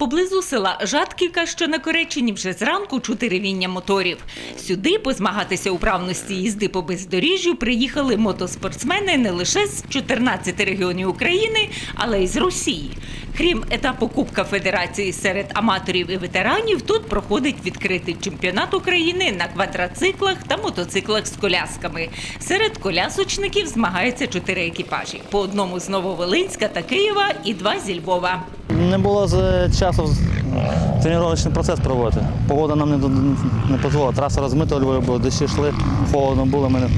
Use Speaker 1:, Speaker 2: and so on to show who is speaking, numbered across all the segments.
Speaker 1: Поблизу села Жатківка, що на Кореччині, вже зранку чути ревіння моторів. Сюди позмагатися у правності їзди по бездоріжжю приїхали мотоспортсмени не лише з 14 регіонів України, але й з Росії. Крім етапу Кубка Федерації серед аматорів і ветеранів, тут проходить відкритий чемпіонат України на квадроциклах та мотоциклах з колясками. Серед колясочників змагаються чотири екіпажі: по одному з Нововолинська та Києва і два зі Львова.
Speaker 2: Не було з часу тренувальний процес проводити. Погода нам не, не дозволила. Траса розмита була, дощі йшли, холодно було. Ми,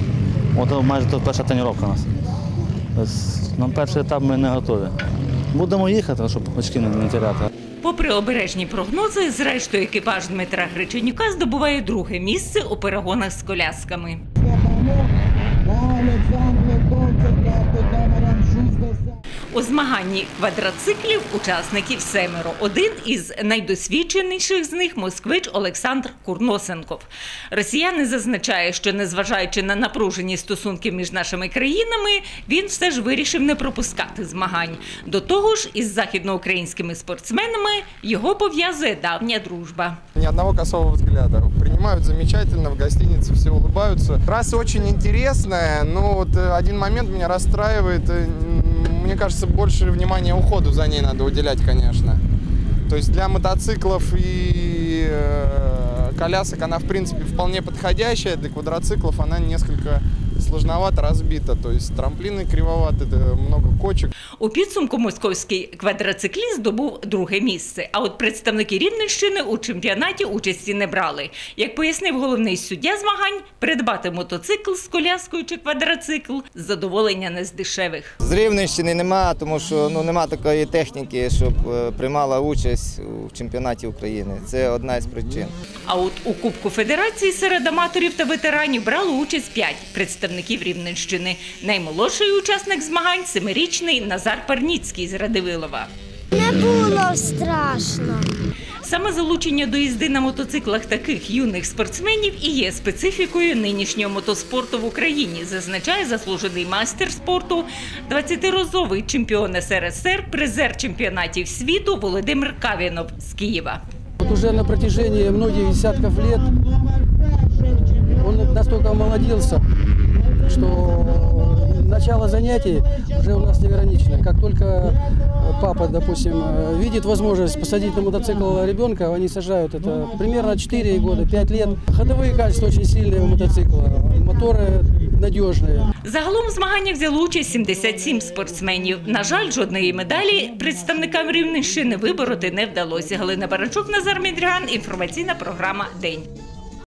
Speaker 2: от майже тут перша тренування у нас. На перший етап ми не готові. Будемо їхати, щоб очки не, теряти.
Speaker 1: Попри обережні прогнози, зрештою екіпаж Дмитра Греченюка здобуває друге місце у перегонах з колясками. У змаганні квадроциклів учасників семеро. Один із найдосвідченіших з них москвич Олександр Курносенков. Росіяни зазначає, що незважаючи на напружені стосунки між нашими країнами, він все ж вирішив не пропускати змагань. До того ж, із західноукраїнськими спортсменами його пов'язує давня дружба.
Speaker 3: Ни одного косого взгляда. Принимают замечательно, в улыбаются. Трасса очень интересная, но вот э, один момент меня расстраивает. Мне кажется, больше внимания уходу за ней надо уделять, конечно. То есть для мотоциклов и э, колясок она, в принципе, вполне подходящая. Для квадроциклов она несколько сложновато разбита. То есть трамплины кривоваты, это много кочек.
Speaker 1: У підсумку московський квадроцикліст здобув друге місце. А от представники Рівненщини у чемпіонаті участі не брали. Як пояснив головний суддя змагань, придбати мотоцикл з коляскою чи квадроцикл задоволення не з дешевих.
Speaker 4: З Рівненщини нема, тому що ну нема такої техніки, щоб е, приймала участь у чемпіонаті України. Це одна із причин.
Speaker 1: А от у Кубку Федерації серед аматорів та ветеранів брало участь п'ять представників Рівненщини. Наймолодший учасник змагань семирічний Назар Парніцький з Радивилова.
Speaker 5: Не було страшно.
Speaker 1: Саме залучення до їзди на мотоциклах таких юних спортсменів і є специфікою нинішнього мотоспорту в Україні, зазначає заслужений майстер спорту, 20-разовий чемпіон СРСР, призер чемпіонатів світу Володимир Кавінов з Києва.
Speaker 6: Вот уже на протяжении многих десятков лет он настолько омолодился, что начало занятий уже у нас не ограничено. Как только папа, допустим, видит возможность посадить на мотоцикл ребенка, они сажают это примерно 4 года, 5 лет. Ходовые качества очень сильные у мотоцикла, моторы надежные.
Speaker 1: Загалом в змаганнях взяло участь 77 спортсменів. На жаль, жодної медалі представникам Рівненщини вибороти не вдалося. Галина Барачук, Назар Мідріган. Інформаційна програма День.